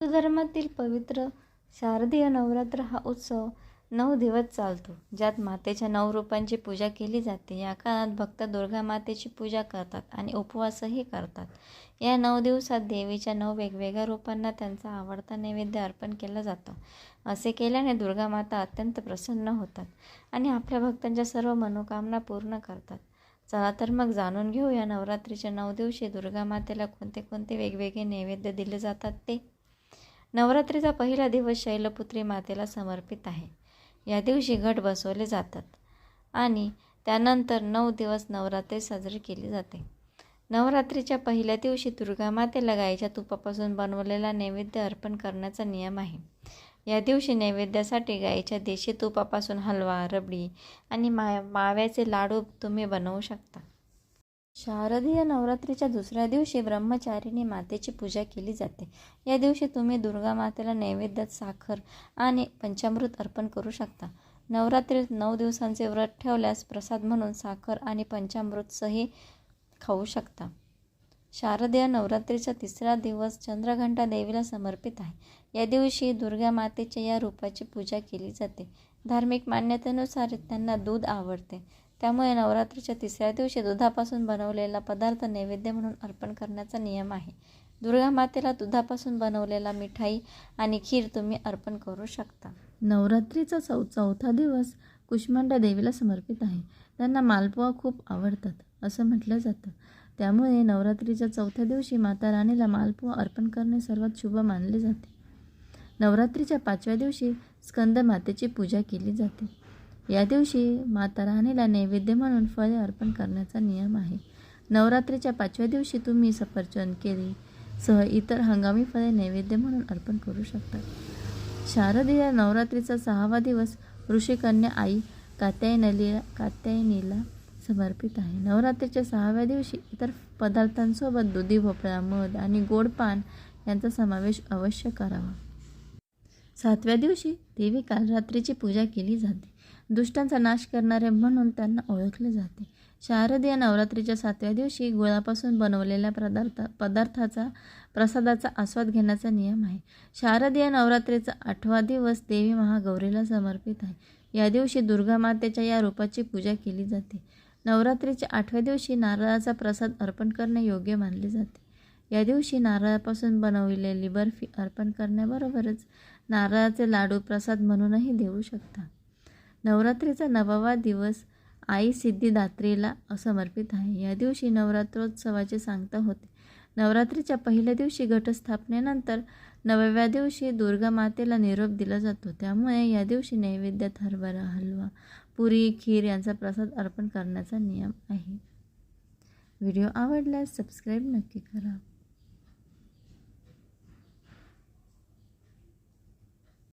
हिंदू धर्मातील पवित्र शारदीय नवरात्र हा उत्सव नऊ दिवस चालतो ज्यात मातेच्या नऊ रूपांची पूजा केली जाते. या काळात भक्त दुर्गा मातेची पूजा करतात आणि उपवासही करतात. या नऊ दिवसात देवीच्या नऊ वेगवेगळ्या रूपांना त्यांचा आवडता नैवेद्य अर्पण केला जातो. असे केल्याने दुर्गा माता अत्यंत प्रसन्न होतात आणि आपल्या भक्तांच्या सर्व मनोकामना पूर्ण करतात. चला तर मग जाणून घेऊ या नवरात्रीच्या नऊ दिवशी दुर्गा मातेला कोणते कोणते वेगवेगळे नैवेद्य दिले जातात ते. नवरात्रीचा पहिला दिवस शैलपुत्री मातेला समर्पित आहे. या दिवशी घट बसवले जातात आणि त्यानंतर नऊ दिवस नवरात्री साजरी केली जाते. नवरात्रीच्या पहिल्या दिवशी दुर्गा मातेला गाईच्या तुपापासून बनवलेला नैवेद्य अर्पण करण्याचा नियम आहे. या दिवशी नैवेद्यासाठी गाईच्या देशी तुपापासून हलवा रबडी आणि मा माव्याचे लाडू तुम्ही बनवू शकता. शारदीय नवरात्रीच्या दुसऱ्या दिवशी ब्रह्मचारिणी मातेची पूजा केली जाते. या दिवशी तुम्ही दुर्गा मातेला नैवेद्यात साखर आणि पंचामृत अर्पण करू शकता. नवरात्रीत नऊ दिवसांचे व्रत ठेवल्यास प्रसाद म्हणून साखर आणि पंचामृतसही खाऊ शकता. शारदीय नवरात्रीचा तिसरा दिवस चंद्रघंटा देवीला समर्पित आहे. या दिवशी दुर्गा मातेच्या या रूपाची पूजा केली जाते. धार्मिक मान्यतेनुसार त्यांना दूध आवडते. त्यामुळे नवरात्रीच्या तिसऱ्या दिवशी दुधापासून बनवलेला पदार्थ नैवेद्य म्हणून अर्पण करण्याचा नियम आहे. दुर्गा मातेला दुधापासून बनवलेला मिठाई आणि खीर तुम्ही अर्पण करू शकता. नवरात्रीचा चौ चौथा दिवस कुष्मांडा देवीला समर्पित आहे. त्यांना मालपुआ खूप आवडतात असं म्हटलं जातं. त्यामुळे नवरात्रीच्या चौथ्या दिवशी माता राणीला मालपुआ अर्पण करणे सर्वात शुभ मानले जाते. नवरात्रीच्या पाचव्या दिवशी स्कंद मातेची पूजा केली जाते. या दिवशी माता राणीला नैवेद्य म्हणून फळे अर्पण करण्याचा नियम आहे. नवरात्रीच्या पाचव्या दिवशी तुम्ही सफरचंद केळी सह इतर हंगामी फळे नैवेद्य म्हणून अर्पण करू शकता. शारदीय नवरात्रीचा सहावा दिवस ऋषिकन्या आई कात्यायनलीला कात्यायनीला समर्पित आहे. नवरात्रीच्या सहाव्या दिवशी इतर पदार्थांसोबत दुधी भोपळा मध आणि गोड पान यांचा समावेश अवश्य करावा. सातव्या दिवशी देवी कालरात्रीची पूजा केली जाते. दुष्टांचा नाश करणारे म्हणून त्यांना ओळखले जाते. शारदीय नवरात्रीच्या सातव्या दिवशी गुळापासून बनवलेल्या पदार्थ पदार्थाचा प्रसादाचा आस्वाद घेण्याचा नियम आहे. शारदीय नवरात्रीचा आठवा दिवस देवी महागौरीला समर्पित आहे. या दिवशी दुर्गा मातेच्या या रूपाची पूजा केली जाते. नवरात्रीच्या आठव्या दिवशी नारळाचा प्रसाद अर्पण करणे योग्य मानले जाते. या दिवशी नारळापासून बनवलेली बर्फी अर्पण करण्याबरोबरच नारळाचे लाडू प्रसाद म्हणूनही देऊ शकता. नवरात्रीचा नववा दिवस आई सिद्धिदात्रीला समर्पित आहे. या दिवशी नवरात्रोत्सवाची सांगता होते. नवरात्रीच्या पहिल्या दिवशी घटस्थापनेनंतर नवव्या दिवशी दुर्गा मातेला निरोप दिला जातो. त्यामुळे या दिवशी नैवेद्यात हरभरा हलवा पुरी खीर यांचा प्रसाद अर्पण करण्याचा नियम आहे. व्हिडिओ आवडल्यास सबस्क्राईब नक्की करा.